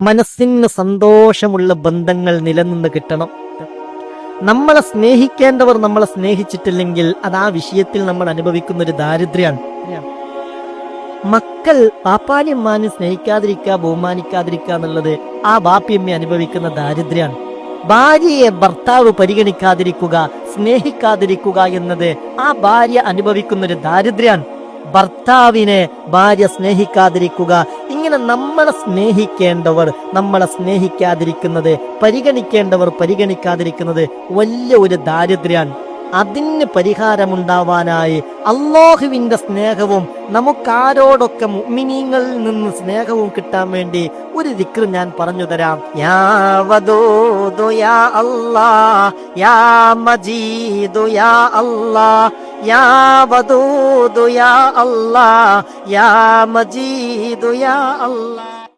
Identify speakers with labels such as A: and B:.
A: മനസ്സിന് സന്തോഷമുള്ള ബന്ധങ്ങൾ നിലനിന്ന് കിട്ടണം. നമ്മളെ സ്നേഹിക്കേണ്ടവർ നമ്മളെ സ്നേഹിച്ചിട്ടില്ലെങ്കിൽ അത് ആ വിഷയത്തിൽ നമ്മൾ അനുഭവിക്കുന്ന ഒരു ദാരിദ്ര്യമാണ് മക്കൾ പാപ്പാനിയമ്മാനെ സ്നേഹിക്കാതിരിക്കുക ബഹുമാനിക്കാതിരിക്കുക എന്നുള്ളത് ആ ബാപ്പിയമ്മ അനുഭവിക്കുന്ന ദാരിദ്ര്യമാണ് ഭാര്യയെ ഭർത്താവ് പരിഗണിക്കാതിരിക്കുക സ്നേഹിക്കാതിരിക്കുക എന്നത് ആ ഭാര്യ അനുഭവിക്കുന്ന ഒരു ദാരിദ്ര്യമാണ് ഭർത്താവിനെ ഭാര്യ സ്നേഹിക്കാതിരിക്കുക. ഇങ്ങനെ നമ്മളെ സ്നേഹിക്കേണ്ടവർ നമ്മളെ സ്നേഹിക്കാതിരിക്കുന്നത് പരിഗണിക്കേണ്ടവർ പരിഗണിക്കാതിരിക്കുന്നത് വലിയ ഒരു ദാരിദ്ര്യമാണ് അതിന് പരിഹാരമുണ്ടാവാനായി അള്ളാഹുവിന്റെ സ്നേഹവും നമുക്കാരോടൊക്കെ മുഅ്മിനീങ്ങളിൽ നിന്ന് സ്നേഹവും കിട്ടാൻ വേണ്ടി ഒരു ദിക്ർ ഞാൻ പറഞ്ഞു തരാം. യാ വദൂദു യാ അല്ലാ യാ മജീദു യാ അല്ലാ യാ വദൂദു യാ അല്ലാ യാ മജീദു യാ അല്ലാ.